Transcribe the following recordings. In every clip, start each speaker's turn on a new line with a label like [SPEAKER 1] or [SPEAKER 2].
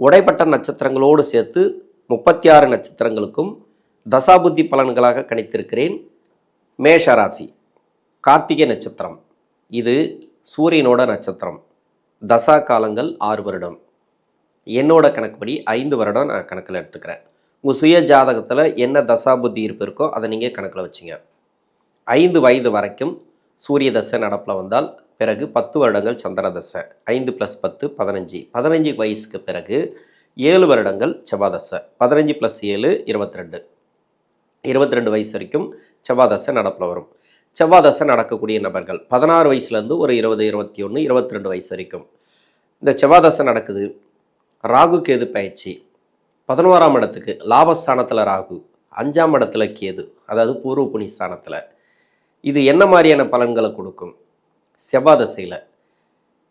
[SPEAKER 1] உடைப்பட்ட நட்சத்திரங்களோடு சேர்த்து முப்பத்தி ஆறு நட்சத்திரங்களுக்கும் தசாபுத்தி பலன்களாக கணித்திருக்கிறேன். மேஷ ராசி கார்த்திகை நட்சத்திரம். இது சூரியனோட நட்சத்திரம். தசா காலங்கள் ஆறு வருடம். என்னோட கணக்குப்படி ஐந்து வருடம் நான் கணக்கில் எடுத்துக்கிறேன். உங்கள் சுய ஜாதகத்தில் என்ன தசா புத்தி இருப்பு இருக்கோ அதை நீங்கள் கணக்கில் வச்சுங்க. ஐந்து வயது வரைக்கும் சூரிய தசை நடப்பில் வந்தால் பிறகு பத்து வருடங்கள் சந்திர தசை ஐந்து ப்ளஸ் பத்து பதினஞ்சு. பதினஞ்சு வயசுக்கு பிறகு ஏழு வருடங்கள் செவ்வாதசை. பதினஞ்சு ப்ளஸ் ஏழு இருபத்தி ரெண்டு இருபத்தி ரெண்டு வயசு வரைக்கும் செவ்வாதசை நடப்பில் வரும். செவ்வாதசை நடக்கக்கூடிய நபர்கள் பதினாறு வயசுலேருந்து ஒரு இருபது இருபத்தி ஒன்று இருபத்தி ரெண்டு வயசு வரைக்கும். இந்த செவ்வாதசை நடக்குது. ராகு கேது பயிற்சி. பதினோராம் இடத்துக்கு லாபஸ்தானத்தில் ராகு. அஞ்சாம் இடத்துல கேது. அதாவது பூர்வ புனி ஸ்தானத்தில். இது என்ன மாதிரியான பலன்களை கொடுக்கும்? செவ்வாய் தசையில்.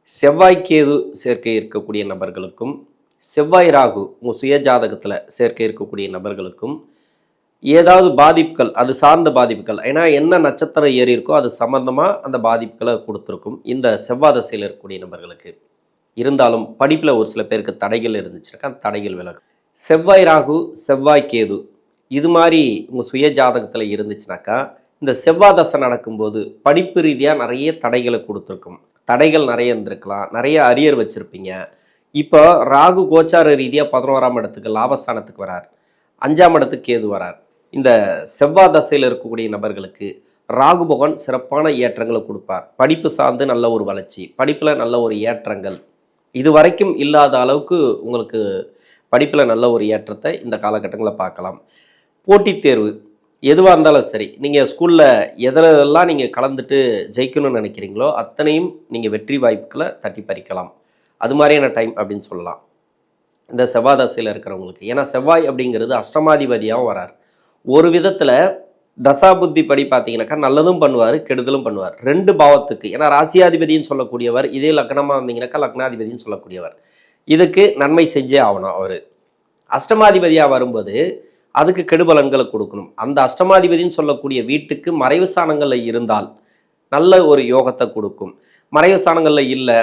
[SPEAKER 1] செவ்வாய் கேது சேர்க்கை இருக்கக்கூடிய நபர்களுக்கும் செவ்வாய் ராகு உங்கள் சுய ஜாதகத்தில் சேர்க்கை இருக்கக்கூடிய நபர்களுக்கும் ஏதாவது பாதிப்புகள் அது சார்ந்த பாதிப்புகள் ஏன்னா என்ன நட்சத்திரம் ஏறி இருக்கோ அது சம்மந்தமாக அந்த பாதிப்புகளை கொடுத்துருக்கும் இந்த செவ்வாய் தசையில் இருக்கக்கூடிய நபர்களுக்கு. இருந்தாலும் படிப்பில் ஒரு சில பேருக்கு தடைகள் இருந்துச்சுனாக்கா அந்த தடைகள் விலகும். செவ்வாய் ராகு செவ்வாய் கேது இது மாதிரி உங்கள் சுய ஜாதகத்தில் இருந்துச்சுனாக்கா இந்த செவ்வாய் தசை நடக்கும்போது படிப்பு ரீதியாக நிறைய தடைகளை கொடுத்துருக்கும். தடைகள் நிறைய இருந்திருக்கலாம். நிறைய அரியர் வச்சுருப்பீங்க. இப்போ ராகு கோச்சார ரீதியாக பதினோராம் இடத்துக்கு லாபஸ்தானத்துக்கு வரார். அஞ்சாம் இடத்துக்கு கேது வரார். இந்த செவ்வாய் தசையில் இருக்கக்கூடிய நபர்களுக்கு ராகு பகவான் சிறப்பான ஏற்றங்களை கொடுப்பார். படிப்பு சார்ந்து நல்ல ஒரு வளர்ச்சி படிப்பில் நல்ல ஒரு ஏற்றங்கள். இது வரைக்கும் இல்லாத அளவுக்கு உங்களுக்கு படிப்பில் நல்ல ஒரு ஏற்றத்தை இந்த காலகட்டங்களில் பார்க்கலாம். போட்டித் தேர்வு. எதுவாக இருந்தாலும் சரி நீங்கள் ஸ்கூலில் எதிலெல்லாம் நீங்கள் கலந்துட்டு ஜெயிக்கணும்னு நினைக்கிறீங்களோ அத்தனையும் நீங்கள் வெற்றி வாய்ப்புகளை தட்டி பறிக்கலாம். அது மாதிரியான டைம் அப்படின்னு சொல்லலாம். இந்த செவ்வாய் தசையில் இருக்கிறவங்களுக்கு ஏன்னா செவ்வாய் அப்படிங்கிறது அஷ்டமாதிபதியாகவும் வரார். ஒரு விதத்தில் தசாபுத்தி படி பார்த்தீங்கன்னாக்கா நல்லதும் பண்ணுவார் கெடுதலும் பண்ணுவார். ரெண்டு பாவத்துக்கு ஏன்னா ராசியாதிபதினு சொல்லக்கூடியவர் இதே லக்னமாக இருந்தீங்கன்னாக்கா லக்னாதிபதினு சொல்லக்கூடியவர். இதுக்கு நன்மை செஞ்சே ஆகணும் அவர். அஷ்டமாதிபதியாக வரும்போது அதுக்கு கெடுபலன்களை கொடுக்கணும். அந்த அஷ்டமாதிபதின்னு சொல்லக்கூடிய வீட்டுக்கு மறைவு ஸ்தானங்களில் இருந்தால் நல்ல ஒரு யோகத்தை கொடுக்கும். மறைவு ஸ்தானங்களில் இல்லை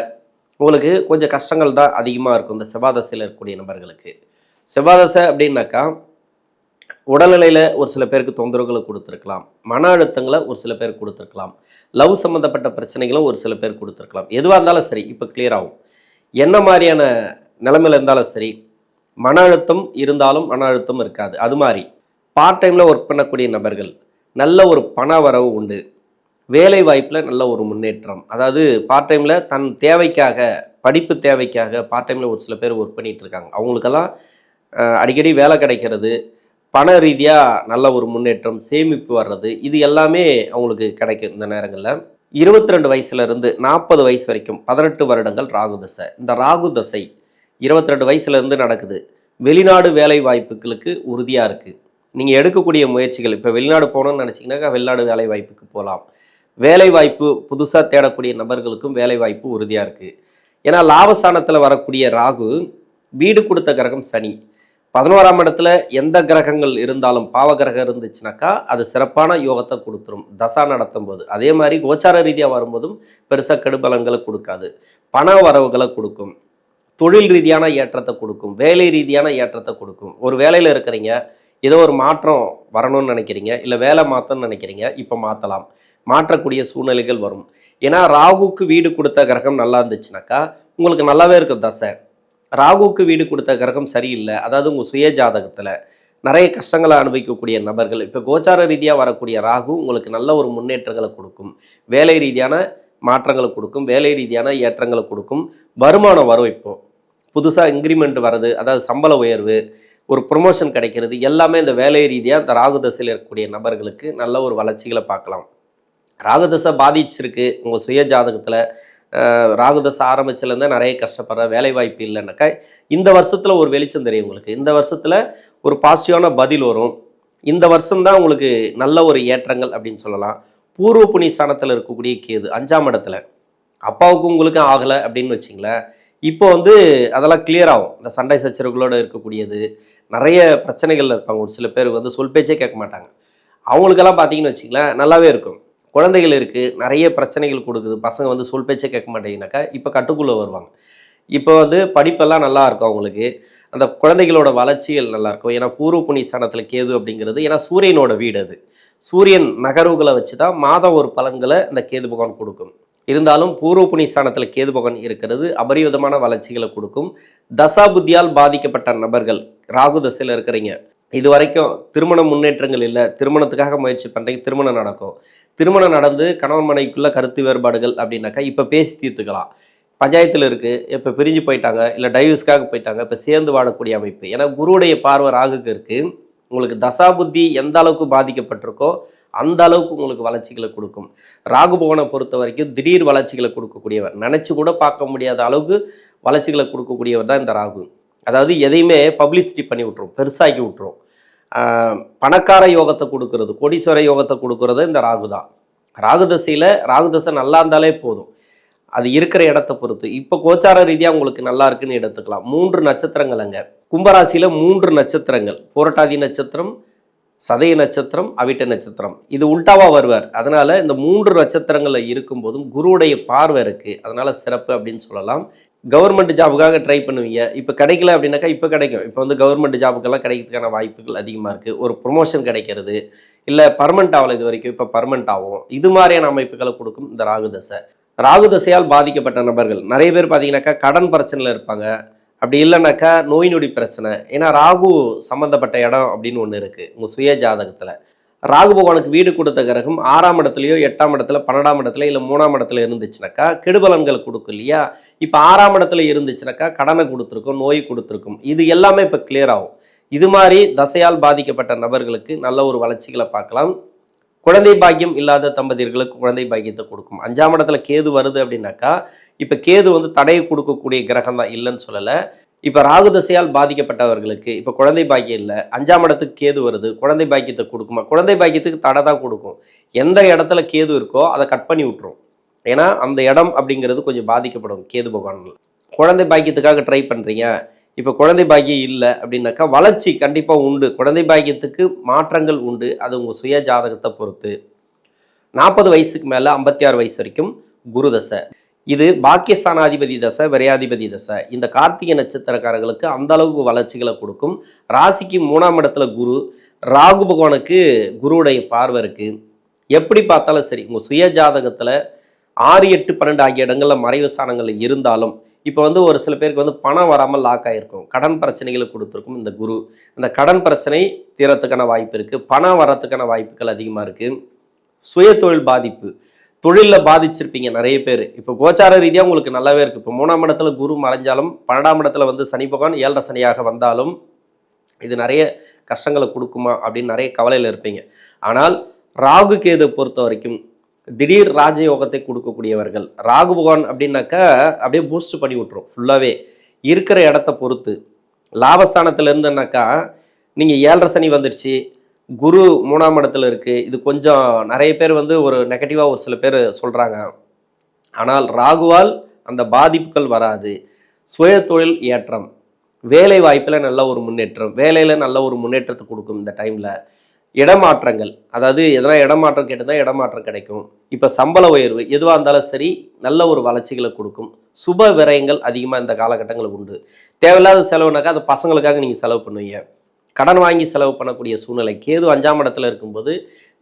[SPEAKER 1] உங்களுக்கு கொஞ்சம் கஷ்டங்கள் தான் அதிகமாக இருக்கும் இந்த செவ்வாதசையில் இருக்கக்கூடிய நபர்களுக்கு. செவ்வாதசை அப்படின்னாக்கா உடல்நிலையில் ஒரு சில பேருக்கு தொந்தரவுகளை கொடுத்துருக்கலாம். மன அழுத்தங்களை ஒரு சில பேர் கொடுத்துருக்கலாம். லவ் சம்மந்தப்பட்ட பிரச்சனைகளும் ஒரு சில பேர் கொடுத்துருக்கலாம். எதுவாக இருந்தாலும் சரி இப்போ கிளியர் ஆகும். என்ன மாதிரியான நிலமையில் இருந்தாலும் சரி மன அழுத்தம் இருந்தாலும் மன அழுத்தம் இருக்காது. அது மாதிரி பார்ட் டைமில் ஒர்க் பண்ணக்கூடிய நபர்கள் நல்ல ஒரு பண வரவு உண்டு. வேலை வாய்ப்பில் நல்ல ஒரு முன்னேற்றம். அதாவது பார்ட் டைமில் தன் தேவைக்காக படிப்பு தேவைக்காக பார்ட் டைமில் ஒரு சில பேர் ஒர்க் பண்ணிட்டு இருக்காங்க. அவங்களுக்கெல்லாம் அடிக்கடி வேலை கிடைக்கிறது பண ரீதியாக நல்ல ஒரு முன்னேற்றம் சேமிப்பு வர்றது இது எல்லாமே அவங்களுக்கு கிடைக்கும் இந்த நேரங்களில். இருபத்தி ரெண்டு வயசுலேருந்து நாற்பது வயசு வரைக்கும் பதினெட்டு வருடங்கள் ராகு தசை. இந்த ராகு தசை இருபத்தி ரெண்டு வயசுலேருந்து நடக்குது. வெளிநாடு வேலை வாய்ப்புகளுக்கு உறுதியாக இருக்குது நீங்கள் எடுக்கக்கூடிய முயற்சிகள் இப்போ வெளிநாடு போகணும்னு நினச்சிங்கனாக்கா வெளிநாடு வேலை வாய்ப்புக்கு போகலாம். வேலை வாய்ப்பு புதுசாக தேடக்கூடிய நபர்களுக்கும் வேலை வாய்ப்பு உறுதியாக இருக்குது ஏன்னா லாபஸ்தானத்தில் வரக்கூடிய ராகு வீடு கொடுத்த கிரகம் சனி. பதினோராம் இடத்துல எந்த கிரகங்கள் இருந்தாலும் பாவ கிரகம் இருந்துச்சுனாக்கா அது சிறப்பான யோகத்தை கொடுத்துரும். தசா நடத்தும் போது அதே மாதிரி கோச்சார ரீதியாக வரும்போதும் பெருசாக கெடுபலங்களை கொடுக்காது. பண வரவுகளை கொடுக்கும். தொழில் ரீதியான ஏற்றத்தை கொடுக்கும் வேலை ரீதியான ஏற்றத்தை கொடுக்கும். ஒரு வேலையில் இருக்கிறீங்க ஏதோ ஒரு மாற்றம் வரணும்னு நினைக்கிறீங்க இல்லை வேலை மாற்றணும்னு நினைக்கிறீங்க இப்போ மாற்றலாம் மாற்றக்கூடிய சூழ்நிலைகள் வரும். ஏன்னா ராகுக்கு வீடு கொடுத்த கிரகம் நல்லா இருந்துச்சுனாக்கா உங்களுக்கு நல்லாவே இருக்கும் தசை. ராகுக்கு வீடு கொடுத்த கிரகம் சரியில்லை. அதாவது உங்கள் சுய ஜாதகத்தில் நிறைய கஷ்டங்களை அனுபவிக்கக்கூடிய நபர்கள் இப்போ கோச்சார ரீதியாக வரக்கூடிய ராகு உங்களுக்கு நல்ல ஒரு முன்னேற்றங்களை கொடுக்கும். வேலை ரீதியான மாற்றங்களை கொடுக்கும் வேலை ரீதியான ஏற்றங்களை கொடுக்கும். வருமானம் வரும் இப்போது புதுசாக இன்க்ரிமெண்ட் வர்றது அதாவது சம்பள உயர்வு ஒரு ப்ரொமோஷன் கிடைக்கிறது எல்லாமே இந்த வேலை ரீதியாக இந்த ராகுதசையில் இருக்கக்கூடிய நபர்களுக்கு நல்ல ஒரு வளர்ச்சிகளை பார்க்கலாம். ராகுதசை பாதிச்சிருக்கு. உங்கள் சுய ஜாதகத்தில் ராகுதசை ஆரம்பிச்சிலேருந்தே நிறைய கஷ்டப்படுற வேலை வாய்ப்பு இல்லைன்னாக்கா இந்த வருஷத்தில் ஒரு வெளிச்சம் தெரியும் உங்களுக்கு. இந்த வருஷத்தில் ஒரு பாசிட்டிவான பதில் வரும். இந்த வருஷம்தான் உங்களுக்கு நல்ல ஒரு ஏற்றங்கள் அப்படின்னு சொல்லலாம். பூர்வ புண்ணிய ஸ்தானத்தில் இருக்கக்கூடிய கேது அஞ்சாம் இடத்துல. அப்பாவுக்கும் உங்களுக்கும் ஆகலை அப்படின்னு வச்சிங்களேன். இப்போ வந்து அதெல்லாம் கிளியர் ஆகும். இந்த சண்டை சச்சரவுகளோடு இருக்கக்கூடியது. நிறைய பிரச்சனைகள் இருப்பாங்க. ஒரு சில பேர் வந்து சொல் பேச்சே கேட்க மாட்டாங்க. அவங்களுக்கெல்லாம் பார்த்தீங்கன்னு வச்சுக்கலாம் நல்லாவே இருக்கும். குழந்தைகள் இருக்குது நிறைய பிரச்சனைகள் கொடுக்குது. பசங்க வந்து சொல் பேச்சே கேட்க மாட்டேங்கனாக்கா இப்போ கட்டுக்குள்ளே வருவாங்க. இப்போ வந்து படிப்பெல்லாம் நல்லா இருக்கும் அவங்களுக்கு. அந்த குழந்தைகளோட வளர்ச்சிகள் நல்லாயிருக்கும் ஏன்னா பூர்வ புண்ணிய ஸ்தானத்தில் கேது அப்படிங்கிறது ஏன்னா சூரியனோட வீடு அது. சூரியன் நகர்வுகளை வச்சு தான் மாதம் ஒரு பலன்களை இந்த கேது பகவான் கொடுக்கும். இருந்தாலும் பூர்வ புனிஸ்தானத்தில் கேது பகவான் இருக்கிறது அபரிவிதமான வளர்ச்சிகளை கொடுக்கும். தசாபுத்தியால் பாதிக்கப்பட்ட நபர்கள் ராகு தசையில் இருக்கிறீங்க. இது வரைக்கும் திருமண முன்னேற்றங்கள் இல்லை. திருமணத்துக்காக முயற்சி பண்ணுறீங்க திருமணம் நடக்கும். திருமணம் நடந்து கணவன் மனைவிக்குள்ள கருத்து வேறுபாடுகள் அப்படின்னாக்கா இப்போ பேசி தீர்த்துக்கலாம். பஞ்சாயத்தில் இருக்குது இப்போ பிரிஞ்சு போயிட்டாங்க இல்லை டைவர்ஸ்க்காக போயிட்டாங்க இப்போ சேர்ந்து வாழக்கூடிய அமைப்பு. ஏன்னா குருவுடைய பார்வை ராகுக்கு இருக்குது உங்களுக்கு தசாபுத்தி எந்த அளவுக்கு பாதிக்கப்பட்டிருக்கோ அந்த அளவுக்கு உங்களுக்கு வளர்ச்சிகளை கொடுக்கும். ராகு பவனை பொறுத்த வரைக்கும் திடீர் வளர்ச்சிகளை கொடுக்கக்கூடியவர். நினச்சி கூட பார்க்க முடியாத அளவுக்கு வளர்ச்சிகளை கொடுக்கக்கூடியவர் தான் இந்த ராகு. அதாவது எதையுமே பப்ளிசிட்டி பண்ணி விட்ரும் பெருசாக்கி விட்டுரும். பணக்கார யோகத்தை கொடுக்கறது கோடீஸ்வர யோகத்தை கொடுக்கறது இந்த ராகு தான். ராகு தசையில் ராகு தசை நல்லா இருந்தாலே போதும். அது இருக்கிற இடத்த பொறுத்து. இப்போ கோச்சார ரீதியாக உங்களுக்கு நல்லா இருக்குன்னு எடுத்துக்கலாம். மூன்று நட்சத்திரங்கள் அங்கே. கும்பராசியில் மூன்று நட்சத்திரங்கள். போரட்டாதி நட்சத்திரம் சதய நட்சத்திரம் அவிட்ட நட்சத்திரம். இது உல்டாவாக வருவார். அதனால் இந்த மூன்று நட்சத்திரங்களில் இருக்கும்போதும் குருவுடைய பார்வை இருக்குது அதனால் சிறப்பு அப்படின்னு சொல்லலாம். கவர்மெண்ட் ஜாபுக்காக ட்ரை பண்ணுவீங்க. இப்போ கிடைக்கல அப்படின்னாக்கா இப்போ கிடைக்கும். இப்போ வந்து கவர்மெண்ட் ஜாபுக்கெல்லாம் கிடைக்கிறதுக்கான வாய்ப்புகள் அதிகமாக இருக்குது ஒரு ப்ரொமோஷன் கிடைக்கிறது. இல்லை பர்மனெண்ட் ஆகலை இது வரைக்கும். இப்போ பர்மனெண்ட் ஆகும். இது மாதிரியான அமைப்புகளை கொடுக்கும் இந்த ராகு தசை. ராகு தசையால் பாதிக்கப்பட்ட நபர்கள். நிறைய பேர் பார்த்தீங்கன்னாக்கா கடன் பிரச்சனையில் இருப்பாங்க. அப்படி இல்லைனாக்கா நோய் நொடி பிரச்சனை. ஏன்னா ராகு சம்மந்தப்பட்ட இடம் அப்படின்னு ஒன்று இருக்குது உங்கள் சுய ஜாதகத்தில். ராகு பகவானுக்கு வீடு கொடுத்த கிரகம் ஆறாம் இடத்துலையோ எட்டாம் இடத்துல பன்னெண்டாம் இடத்துல இல்லை மூணாம் இடத்துல இருந்துச்சுனாக்கா கெடுபலன்கள் கொடுக்கும் இல்லையா? இப்போ ஆறாம் இடத்துல இருந்துச்சுனாக்கா கடனை கொடுத்துருக்கும் நோய் கொடுத்துருக்கும். இது எல்லாமே இப்போ கிளியர் ஆகும். இது மாதிரி தசையால் பாதிக்கப்பட்ட நபர்களுக்கு நல்ல ஒரு வளர்ச்சிகளை பார்க்கலாம். குழந்தை பாக்கியம் இல்லாத தம்பதியர்களுக்கு குழந்தை பாக்கியத்தை கொடுக்கும். அஞ்சாம் இடத்துல கேது வருது அப்படின்னாக்கா இப்போ கேது வந்து தடையை கொடுக்கக்கூடிய கிரகம் தான் இல்லைன்னு சொல்லலை. இப்போ ராகு தசையால் பாதிக்கப்பட்டவர்களுக்கு இப்போ குழந்தை பாக்கியம் இல்லை. அஞ்சாம் இடத்துக்கு கேது வருது குழந்தை பாக்கியத்தை கொடுக்குமா? குழந்தை பாக்கியத்துக்கு தடை தான் கொடுக்கும். எந்த இடத்துல கேது இருக்கோ அதை கட் பண்ணி விட்டுரும். ஏன்னா அந்த இடம் அப்படிங்கிறது கொஞ்சம் பாதிக்கப்படும் கேது பகவான் குழந்தை பாக்கியத்துக்காக ட்ரை பண்ணுறீங்க இப்போ குழந்தை பாக்கியம் இல்லை அப்படின்னாக்கா வளர்ச்சி கண்டிப்பாக உண்டு. குழந்தை பாக்கியத்துக்கு மாற்றங்கள் உண்டு. அது உங்கள் சுய ஜாதகத்தை பொறுத்து. நாற்பது வயசுக்கு மேலே ஐம்பத்தி ஆறு வயசு வரைக்கும் குரு தசை. இது பாக்கியஸ்தானாதிபதி தசை விரையாதிபதி தசை. இந்த கார்த்திகை நட்சத்திரக்காரர்களுக்கு அந்த அளவுக்கு வளர்ச்சிகளை கொடுக்கும். ராசிக்கு மூணாம் இடத்துல குரு. ராகு பகவானுக்கு குருவுடைய பார்வை இருக்குது எப்படி பார்த்தாலும் சரி உங்கள் சுய ஜாதகத்தில் ஆறு எட்டு பன்னெண்டு ஆகிய இடங்களில் மறைவு ஸ்தானங்களில் இருந்தாலும் இப்போ வந்து ஒரு சில பேருக்கு வந்து பணம் வராமல் லாக் ஆகிருக்கும் கடன் பிரச்சனைகளை கொடுத்துருக்கும் இந்த குரு. அந்த கடன் பிரச்சனை தீரத்துக்கான வாய்ப்பு இருக்குது பணம் வரத்துக்கான வாய்ப்புகள் அதிகமாக இருக்குது சுய தொழில் பாதிப்பு. தொழிலில் பாதிச்சிருப்பீங்க நிறைய பேர். இப்போ கோச்சார ரீதியாக உங்களுக்கு நல்லாவே இருக்குது இப்போ மூணாம் இடத்துல குரு மறைஞ்சாலும் பன்னெண்டாம் இடத்துல வந்து சனி பகவான் ஏழரை சனியாக வந்தாலும் இது நிறைய கஷ்டங்களை கொடுக்குமா அப்படின்னு நிறைய கவலையில் இருப்பீங்க. ஆனால் ராகு கேது பொறுத்த வரைக்கும் திடீர் ராஜயோகத்தை கொடுக்கக்கூடியவர்கள். ராகு பகவான் அப்படின்னாக்கா அப்படியே பூஸ்ட் பண்ணி விட்டுரும். ஃபுல்லாகவே இருக்கிற இடத்த பொறுத்து. லாபஸ்தானத்தில் இருந்தனாக்கா நீங்கள் ஏழரை சனி வந்துடுச்சு குரு மூணாம் இடத்துல இருக்குது இது கொஞ்சம் நிறைய பேர் வந்து ஒரு நெகட்டிவாக ஒரு சில பேர் சொல்கிறாங்க ஆனால் ராகுவால் அந்த பாதிப்புகள் வராது. சுய தொழில் ஏற்றம். வேலை வாய்ப்பில் நல்ல ஒரு முன்னேற்றம். வேலையில் நல்ல ஒரு முன்னேற்றத்தை கொடுக்கும் இந்த டைமில் இடமாற்றங்கள். அதாவது எதனா இடமாற்றம் கேட்டிருந்தா இடமாற்றம் கிடைக்கும். இப்போ சம்பள உயர்வு எதுவாக இருந்தாலும் சரி நல்ல ஒரு வளர்ச்சிகளை கொடுக்கும். சுப விரயங்கள் அதிகமாக இந்த காலகட்டங்களுக்கு உண்டு. தேவையில்லாத செலவுனாக்கா அது பசங்களுக்காக நீங்கள் செலவு பண்ணுவீங்க. கடன் வாங்கி செலவு பண்ணக்கூடிய சூழ்நிலை. கேது அஞ்சாம் இடத்துல இருக்கும்போது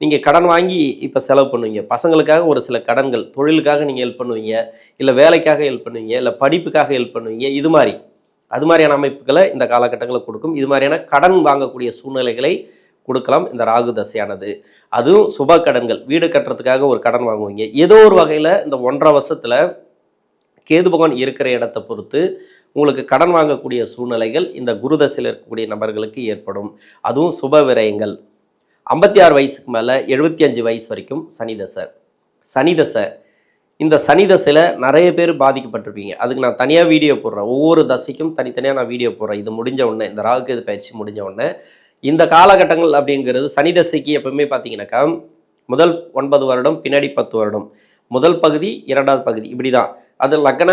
[SPEAKER 1] நீங்கள் கடன் வாங்கி இப்போ செலவு பண்ணுவீங்க. பசங்களுக்காக ஒரு சில கடன்கள் தொழிலுக்காக நீங்கள் ஹெல்ப் பண்ணுவீங்க. இல்லை வேலைக்காக ஹெல்ப் பண்ணுவீங்க. இல்லை படிப்புக்காக ஹெல்ப் பண்ணுவீங்க. இது மாதிரி. அது மாதிரியான அமைப்புகளை இந்த காலகட்டங்களில் கொடுக்கும். இது மாதிரியான கடன் வாங்கக்கூடிய சூழ்நிலைகளை கொடுக்கலாம். இந்த ராகு தசையானது. அதுவும் சுப கடன்கள். வீடு கட்டுறதுக்காக ஒரு கடன் வாங்குவீங்க. ஏதோ ஒரு வகையில் இந்த ஒன்றரை வருஷத்தில் கேது பகவான் இருக்கிற இடத்தை பொறுத்து உங்களுக்கு கடன் வாங்கக்கூடிய சூழ்நிலைகள் இந்த குருதசையில் இருக்கக்கூடிய நபர்களுக்கு ஏற்படும். அதுவும் சுப விரயங்கள். ஐம்பத்தி ஆறு வயசுக்கு மேலே எழுபத்தி அஞ்சு வயசு வரைக்கும் சனிதசை சனிதசை இந்த சனி தசையில் நிறைய பேர் பாதிக்கப்பட்டிருப்பீங்க. அதுக்கு நான் தனியாக வீடியோ போடுறேன். ஒவ்வொரு தசைக்கும் தனித்தனியாக நான் வீடியோ போடுறேன். இது முடிஞ்ச உடனே இந்த ராகுக்கு இது பயிற்சி முடிஞ்ச உடனே இந்த காலகட்டங்கள் அப்படிங்கிறது சனி தசைக்கு எப்பவுமே பார்த்தீங்கன்னாக்கா முதல் ஒன்பது வருடம் பின்னாடி பத்து வருடம். முதல் பகுதி இரண்டாவது பகுதி இப்படி தான் அது லக்ன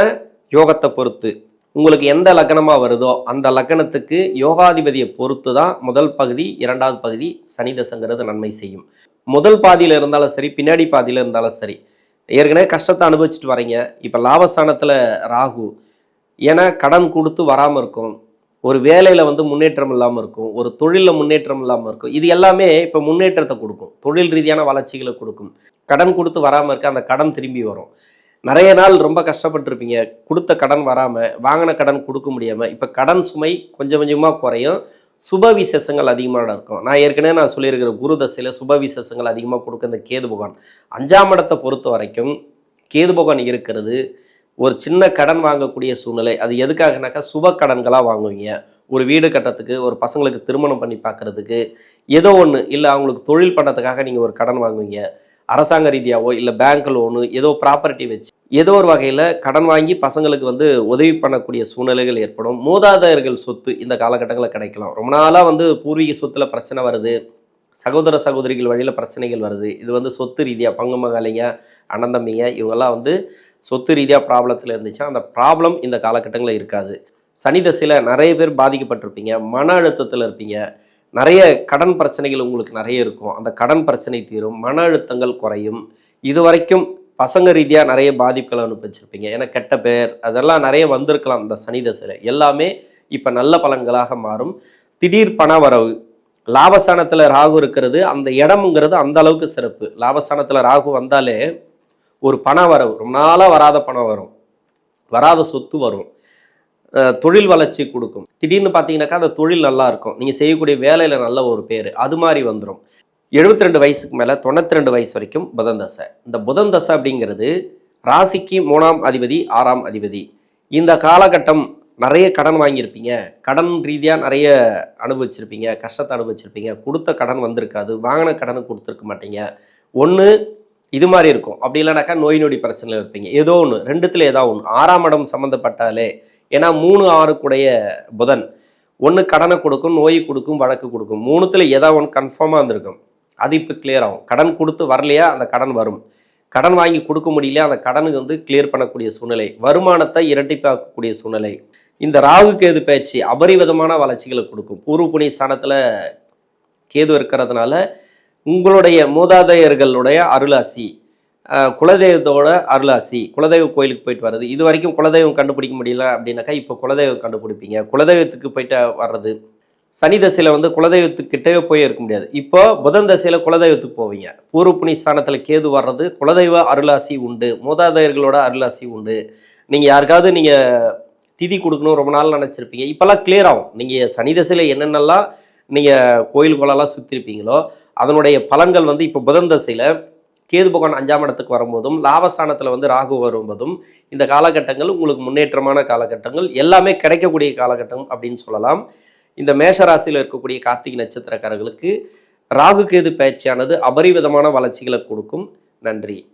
[SPEAKER 1] யோகத்தை பொறுத்து. உங்களுக்கு எந்த லக்னமாக வருதோ அந்த லக்னத்துக்கு யோகாதிபதியை பொறுத்து தான் முதல் பகுதி இரண்டாவது பகுதி சனி தசைங்கிறது நன்மை செய்யும். முதல் பாதியில் இருந்தாலும் சரி பின்னாடி பாதியில் இருந்தாலும் சரி. ஏற்கனவே கஷ்டத்தை அனுபவிச்சுட்டு வரீங்க. இப்போ லாபஸ்தானத்தில் ராகு. ஏன்னா கடன் கொடுத்து வராமல் இருக்கும். ஒரு வேலையில் வந்து முன்னேற்றம் இல்லாமல் இருக்கும் ஒரு தொழிலில் முன்னேற்றம் இல்லாமல் இருக்கும். இது எல்லாமே இப்போ முன்னேற்றத்தை கொடுக்கும். தொழில் ரீதியான வளர்ச்சிகளை கொடுக்கும். கடன் கொடுத்து வராமல் இருக்க அந்த கடன் திரும்பி வரும். நிறைய நாள் ரொம்ப கஷ்டப்பட்டிருப்பீங்க. கொடுத்த கடன் வராமல் வாங்கின கடன் கொடுக்க முடியாமல் இப்போ கடன் சுமை கொஞ்சம் கொஞ்சமாக குறையும். சுப விசேஷங்கள் அதிகமாக இருக்கும். நான் ஏற்கனவே நான் சொல்லியிருக்கிற குரு தசையில் சுப விசேஷங்கள் அதிகமாக கொடுக்க இந்த கேது பகவான். அஞ்சாம் இடத்தை பொறுத்த வரைக்கும் கேது பகவான் இருக்கிறது. ஒரு சின்ன கடன் வாங்கக்கூடிய சூழ்நிலை அது எதுக்காகனாக்கா சுப கடன்களாக வாங்குவீங்க. ஒரு வீடு கட்டுறதுக்கு ஒரு பசங்களுக்கு திருமணம் பண்ணி பார்க்கறதுக்கு ஏதோ ஒன்று இல்லை அவங்களுக்கு தொழில் பண்ணுறதுக்காக நீங்கள் ஒரு கடன் வாங்குவீங்க. அரசாங்க ரீதியாவோ இல்லை பேங்க் லோனு ஏதோ ப்ராப்பர்ட்டி வச்சு ஏதோ ஒரு வகையில் கடன் வாங்கி பசங்களுக்கு வந்து உதவி பண்ணக்கூடிய சூழ்நிலைகள் ஏற்படும். மூதாதையர்கள் சொத்து இந்த காலகட்டங்களில் கிடைக்கலாம். ரொம்ப நாளாக வந்து பூர்வீக சொத்தில் பிரச்சனை வருது. சகோதர சகோதரிகள் வழியில் பிரச்சனைகள் வருது. இது வந்து சொத்து ரீதியாக பங்கு மகாலிங்க அண்ணன் தம்பிங்க இவங்கெல்லாம் வந்து சொத்து ரீதியாக ப்ராப்ளத்தில் இருந்துச்சுன்னா அந்த ப்ராப்ளம் இந்த காலகட்டங்களில் இருக்காது. சனி தசையில் நிறைய பேர் பாதிக்கப்பட்டிருப்பீங்க மன அழுத்தத்தில் இருப்பீங்க. நிறைய கடன் பிரச்சனைகள் உங்களுக்கு நிறைய இருக்கும். அந்த கடன் பிரச்சனை தீரும் மன அழுத்தங்கள் குறையும். இது வரைக்கும் பசங்க ரீதியாக நிறைய பாதிப்புகளை அனுப்பிச்சிருப்பீங்க ஏன்னா கெட்ட பேர் அதெல்லாம் நிறைய வந்திருக்கலாம் இந்த சனி தசையில். எல்லாமே இப்போ நல்ல பலன்களாக மாறும். திடீர் பண வரவு. லாபஸ்தானத்தில் ராகு இருக்கிறது அந்த இடம்ங்கிறது அந்த அளவுக்கு சிறப்பு. லாபஸ்தானத்தில் ராகு வந்தாலே ஒரு பண வரவு ரொம்ப நாளாக வராத பணம் வரும். வராத சொத்து வரும். தொழில் வளர்ச்சி கொடுக்கும். திடீர்னு பார்த்தீங்கன்னாக்கா அந்த தொழில் நல்லா இருக்கும். நீங்கள் செய்யக்கூடிய வேலையில் நல்ல ஒரு பேர். அது மாதிரி வந்துடும் எழுபத்தி ரெண்டு வயசுக்கு மேலே தொண்ணூற்றி ரெண்டு வயசு வரைக்கும் புதன் தசை. இந்த புதன் தசை அப்படிங்கிறது ராசிக்கு மூணாம் அதிபதி ஆறாம் அதிபதி. இந்த காலகட்டம் நிறைய கடன் வாங்கியிருப்பீங்க. கடன் ரீதியாக நிறைய அனுபவிச்சிருப்பீங்க. கஷ்டத்தை அனுபவிச்சிருப்பீங்க. கொடுத்த கடன் வந்திருக்காது. வாங்கின கடன் கொடுத்துருக்க மாட்டீங்க. ஒன்று இது மாதிரி இருக்கும். அப்படி இல்லைனாக்கா நோய் நொடி பிரச்சனையில் இருப்பீங்க. ஏதோ ஒன்று ரெண்டுத்தில் ஏதோ ஒன்று ஆறாம் இடம் சம்மந்தப்பட்டாலே ஏன்னா மூணு ஆறுக்குடைய புதன். ஒன்று கடனை கொடுக்கும் நோய் கொடுக்கும் வழக்கு கொடுக்கும். மூணுத்தில் ஏதோ ஒன்று கன்ஃபார்மாக இருந்திருக்கும். அது இப்போ கிளியர் ஆகும். கடன் கொடுத்து வரலையா அந்த கடன் வரும். கடன் வாங்கி கொடுக்க முடியல அந்த கடனுக்கு வந்து கிளியர் பண்ணக்கூடிய சூழ்நிலை. வருமானத்தை இரட்டிப்பாக்கக்கூடிய சூழ்நிலை. இந்த ராகு கேது பயிற்சி அபரிவிதமான வளர்ச்சிகளை கொடுக்கும். பூர்வ புனி ஸ்தானத்தில் கேது இருக்கிறதுனால உங்களுடைய மூதாதையர்களுடைய அருளாசி குலதெய்வத்தோட அருளாசி குலதெய்வ கோயிலுக்கு போயிட்டு வர்றது இது வரைக்கும் குலதெய்வம் கண்டுபிடிக்க முடியல அப்படின்னாக்கா இப்போ குலதெய்வம் கண்டுபிடிப்பீங்க. குலதெய்வத்துக்கு போயிட்டு வர்றது சனி தசையில் வந்து குலதெய்வத்துக்கிட்டே போய் இருக்க முடியாது. இப்போ புதன் தசையில் குலதெய்வத்துக்கு போவீங்க. பூர்வ புண்ணிய ஸ்தானத்தில் கேது வர்றது குலதெய்வ அருளாசி உண்டு மூதாதையர்களோட அருளாசி உண்டு. நீங்கள் யாருக்காவது நீங்கள் திதி கொடுக்கணும் ரொம்ப நாள் நினச்சிருப்பீங்க இப்போல்லாம் கிளியர் ஆகும். நீங்கள் சனி தசையில் என்னென்னலாம் நீங்கள் கோயில்களெல்லாம் சுற்றிருப்பீங்களோ அதனுடைய பலன்கள் வந்து இப்போ புதன் தசையில் கேது பகவான் அஞ்சாம் இடத்துக்கு வரும்போதும் லாபஸ்தானத்தில் வந்து ராகு வரும்போதும் இந்த காலகட்டங்கள் உங்களுக்கு முன்னேற்றமான காலகட்டங்கள் எல்லாமே கிடைக்கக்கூடிய காலகட்டம் அப்படின்னு சொல்லலாம். இந்த மேஷராசியில் இருக்கக்கூடிய கார்த்திகை நட்சத்திரக்காரர்களுக்கு ராகு கேது பயிற்சியானது அபரிவிதமான வளர்ச்சிகளை கொடுக்கும். நன்றி.